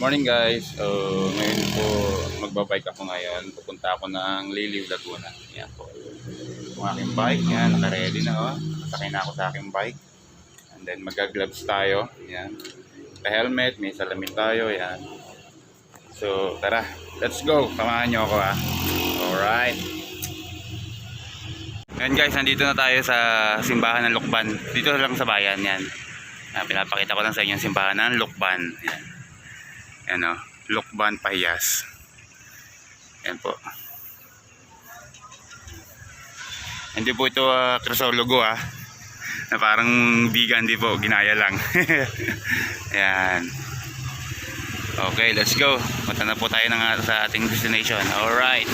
Morning guys. So, ngayon po magbabike ako ngayon. Pupunta ako ng Liliw, Laguna. Yan po. Yung aking bike. Yan, naka-ready na oh. Sakay na ako sa aking bike. And then magga-gloves tayo. Yan. Ka-helmet, may salamin tayo. Yan. So, tara. Let's go. Samahan nyo ako ha. Alright. Yan guys, nandito na tayo sa simbahan ng Lukban. Dito lang sa bayan yan. Ah, pinapakita ko lang sa inyo yung simbahan ng Lukban. Yan. Yan o. Lukban Pahiyas. Yan po. Hindi po ito uh, Crisologo ah. Na parang vegan di po. Ginaya lang. Yan. Okay, let's go. Punta na po tayo ng, uh, sa ating destination. Alright.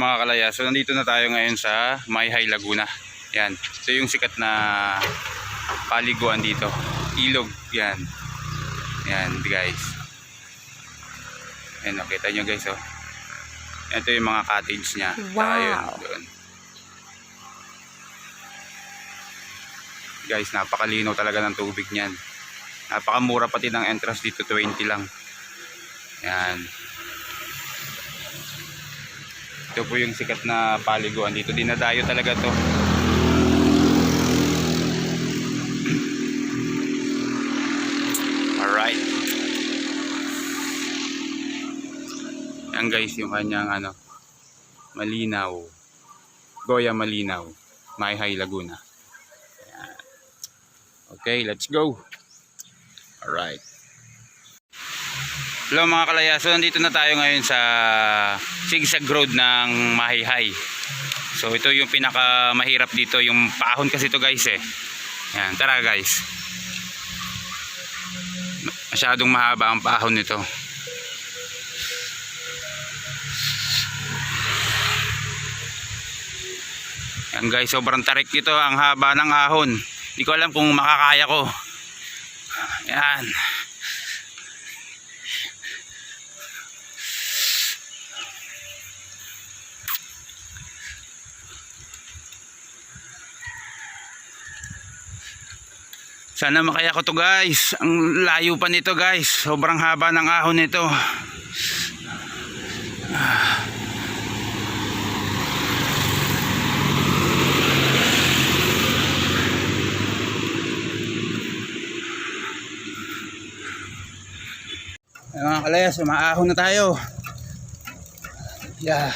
Mga kalaya. So nandito na tayo ngayon sa Mayhay Laguna. Yan. Ito yung sikat na paliguan dito. Ilog, yan. Yan, guys. Yan, nakita nyo guys, oh. Ito yung mga cottage niya. Wow. Ayun, doon. Guys, napakalinaw talaga ng tubig niyan. Napakamura pati ng entrance dito, 20 lang. Yan. Ito po yung sikat na paliguan dito. Dinadayo talaga to. Alright. Yan guys, yung kanyang ano, malinaw. Goya Malinaw. Mayhay Laguna. Okay, let's go. Alright. Hello mga kalaya. So nandito na tayo ngayon sa Sigsag Road ng Mahayhay. So ito yung pinaka mahirap dito. Yung paahon kasi ito guys eh. Yan, tara guys. Masyadong mahaba ang paahon nito. Yan guys, sobrang tarik ito. Ang haba ng ahon. Hindi ko alam kung makakaya ko. Yan. Sana makaya ko to guys. Ang layo pa nito guys. Sobrang haba ng ahon nito. Ay, mga kalayas, umaahon na tayo. Yeah.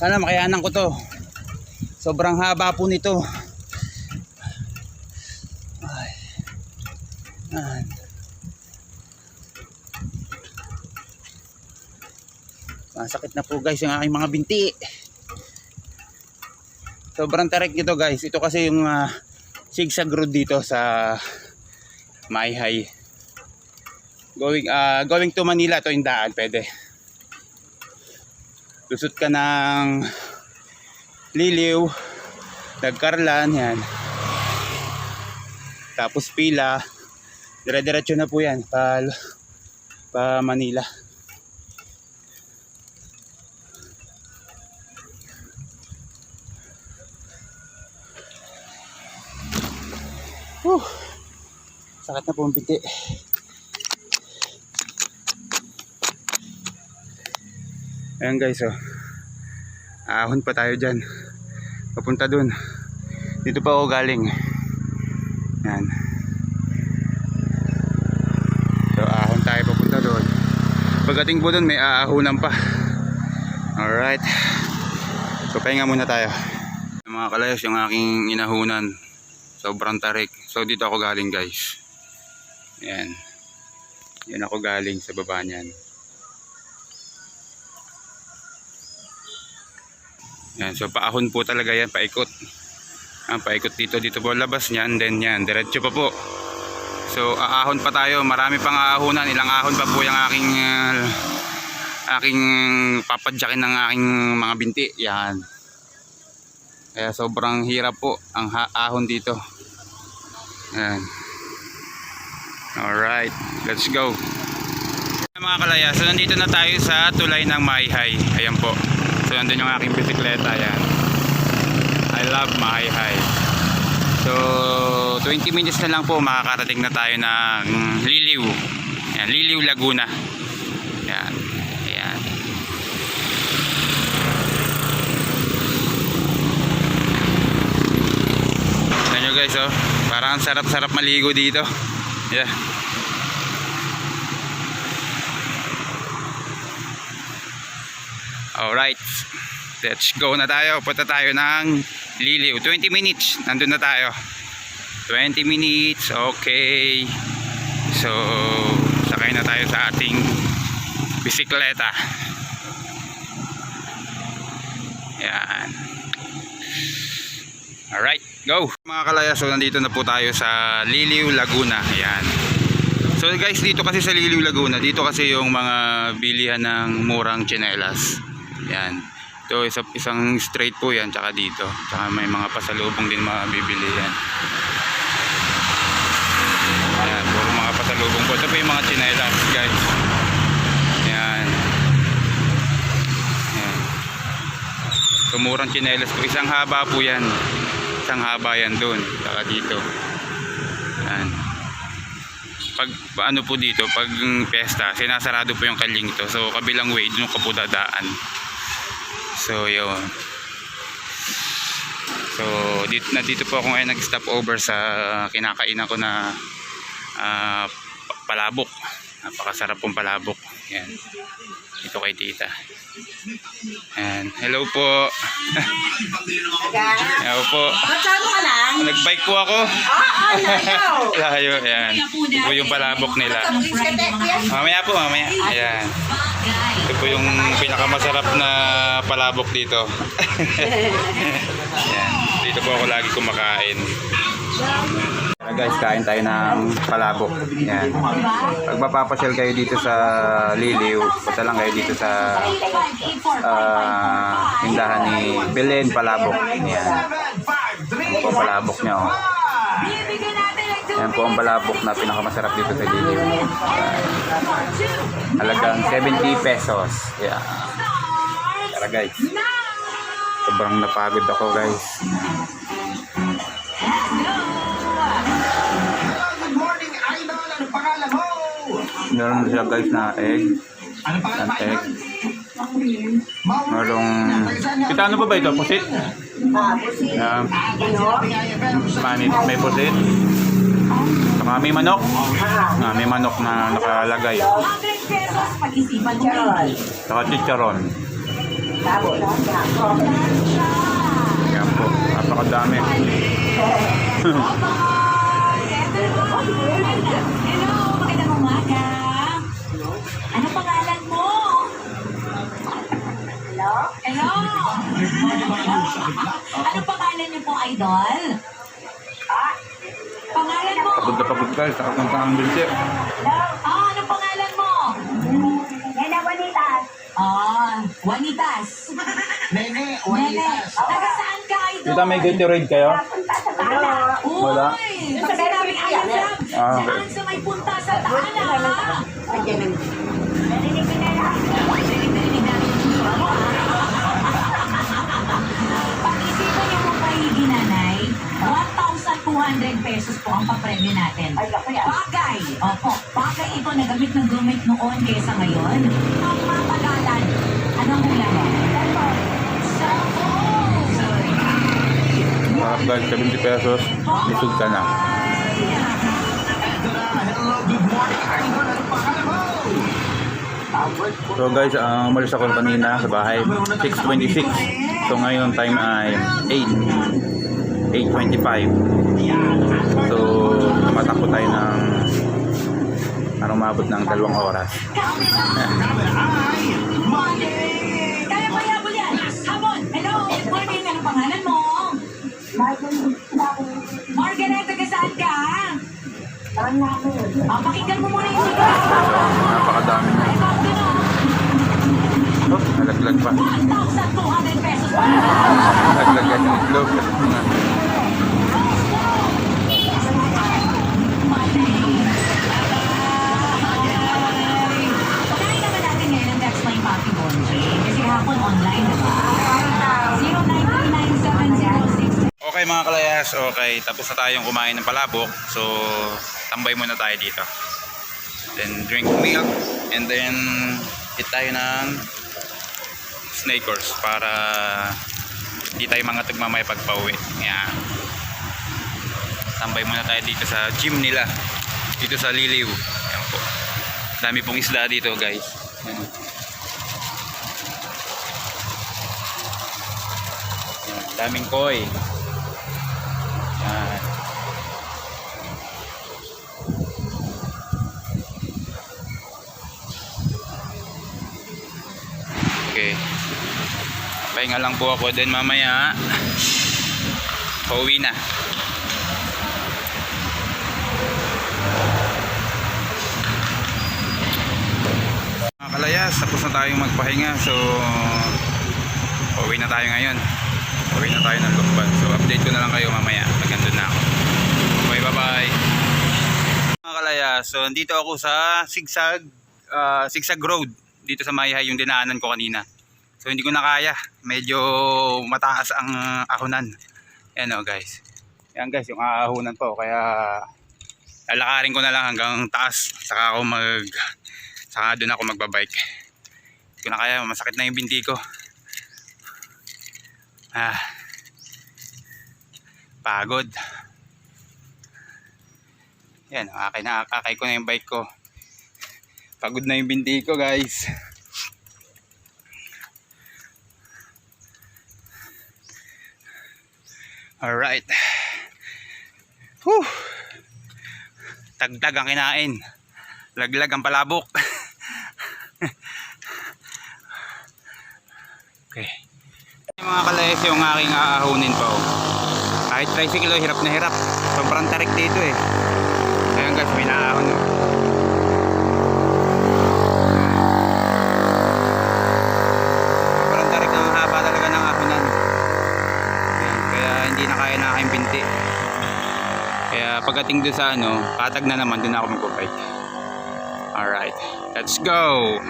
Sana makayanan ko to. Sobrang haba po nito. Yan. Masakit na po guys yung aking mga binti. Sobrang tarik nito guys. Ito kasi yung ah, zigzag road dito sa Mayhay. Going ah going to Manila to yung daan pwede. Lusot ka ng Liliw, Nagkarlan yan. Tapos pila. Dire-diretso na po yan pa pa Manila. Whew. Sakit na po ang biti. Ayan guys oh. Ahon pa tayo dyan. Papunta dun. Dito pa ako galing. Yan. So ahon tayo papunta doon. Pagdating po doon may aahunan pa. Alright. So pahinga muna tayo. Mga kalayos yung aking inahunan. Sobrang tarik. So dito ako galing guys. Yan. Yan ako galing sa baba niyan. Yan, so paahon po talaga yan, paikot. Ah, paikot dito, dito po labas niyan, then yan, diretso pa po. So aahon pa tayo, marami pang aahonan, ilang ahon pa po yung aking ah, aking papadyakin ng aking mga binti. Yan. Kaya sobrang hirap po ang ahon dito. Yan. Alright, let's go. Mga kalaya, so nandito na tayo sa tulay ng Mayhay. Ayan po. So nandun yung aking bisikleta. Ayan. I love Mayhay. So 20 minutes na lang po makakarating na tayo ng Liliw. Ayan, Liliw Laguna. Ayan. Ayan. Tignan nyo guys oh. Parang ang sarap-sarap maligo dito. Yeah. Alright. Let's go na tayo. Punta tayo ng Liliw. 20 minutes. Nandun na tayo. 20 minutes. Okay. So, sakay na tayo sa ating bisikleta. Yan. Alright. Go. Mga kalaya. So, nandito na po tayo sa Liliw, Laguna. Yan. So guys, dito kasi sa Liliw Laguna, dito kasi yung mga bilihan ng murang tsinelas. Yan. Isa, isang straight po yan, tsaka dito. Tsaka may mga pasalubong din mga bibili yan. po yung mga chinelas, guys. Yan. Yan. So, murang chinelas po. Isang haba po yan. Isang haba yan doon. Saka dito. Yan. Pag ano po dito, pag pesta, sinasarado po yung kaling ito. So, kabilang way, doon ka po dadaan. So, yun. So, dito, na dito po ako ngayon nag-stop over sa kinakainan ko na pa- palabok. Napakasarap pong palabok. Yan. Ito kay tita. Yan. Hello po. Hello po. Magsama ka lang? Nag-bike po ako. Ah, ah, nakaw. Layo. Yan. Ito po yung palabok nila. Mamaya po, mamaya. Ayan. Ito po yung pinakamasarap na palabok dito. Ayan. Dito po ako lagi kumakain. Tara guys, kain tayo ng palabok. Ayan. Pag mapapasyal kayo dito sa Liliw, punta lang kayo dito sa ah, tindahan ni Belen Palabok. Ayan. Yan po ang palabok niya. Oh. Yan po ang palabok na pinakamasarap dito sa Liliw. Ayan. Halagang 70 pesos. Yeah. Tara guys. Sobrang napagod ako guys. Meron siya guys na egg. Ano Ang egg. Merong... Kita ano ba ba ito? Pusit? Ah. Yeah. Ano? Manit, may pusit. Saka may manok. Ah, may manok na nakalagay. 100 pesos pag-isipan mo Charol. Saka chicharon. Yan po. Napakadami. Umaga. Ano pangalan mo? Hello? Hello? ano pangalan niyo po, idol? Ah, Pangalan mo? Pagod na pagod guys. Saka kang pang bilsir. hello? Ah, ano pangalan mo? Nena Juanitas. Ah, Juanitas. Nene, Nene, Juanitas. taga saan ka, idol? Dito may Gatorade kayo? Punta sa. Uy, Wala? Ah, okay. saan sa may punta sa daan, ah? Narinig ko na lang. Narinig-narinig namin yung suso mo, ah. Pag-isipan niyo po kayo, nanay, 1,200 pesos po ang papremyo natin. Ay, ako yan. Bagay! Opo, bagay ito na gamit ng gamit noon kaysa ngayon. Ang mapagalan. Anong hula mo? Cellphone! Sarap guys. 70 pesos. Lisod ka na. Hello, So guys, uh, umalis ako kanina sa bahay. 6.26. So ngayon time ay 8. 8.25. So tumatakbo tayo ng parang umabot ng dalawang oras. Ah, pakinggan mo muna yung sigaw. Napakadami na. Oh, nalaglag pa. 1,200 pesos pa. Nalaglag yan yung itlog. Pagkain naman natin ngayon ang That's My Papi Bonji. Kasi hapon online, di ba? 09397066. Okay mga kalayas, okay. Tapos na tayong kumain ng palabok. So, tambay muna tayo dito. Then drink milk. And then, eat tayo ng snakers para hindi tayo mga tagmamay pagpauwi. Yan. Tambay muna tayo dito sa gym nila. Dito sa Liliw. Yan po. Dami pong isda dito guys. Yan. Daming koi. Yan. Pahinga lang po ako din mamaya. Pauwi na. Mga kalayas, tapos na tayong magpahinga. So, pauwi na tayo ngayon. Pauwi na tayo ng Lukban. So, update ko na lang kayo mamaya. Pag nandun na ako. Okay, bye-bye. Mga kalayas, so dito ako sa Sigsag ah, Sigsag Road dito sa Mayhay yung dinaanan ko kanina. So hindi ko na kaya. Medyo mataas ang ahonan. Yan o guys. Yan guys, yung aahunan po. Kaya lalakarin ko na lang hanggang taas. Saka ako mag... Saka doon ako magbabike. Hindi ko na kaya. Masakit na yung binti ko. Ah. Pagod. Yan, akay na akay ko na yung bike ko. Pagod na yung binti ko, guys. Alright. Whew. Tagtag ang kinain. Laglag ang palabok. okay. Mga kalayas yung aking aahunin pa. Oh. Kahit tricycle, hirap na hirap. Sobrang tarik dito eh. Ayan guys, may naahon. Kaya pagdating doon sa ano, katag na naman, doon ako mag-bike. Alright, let's go!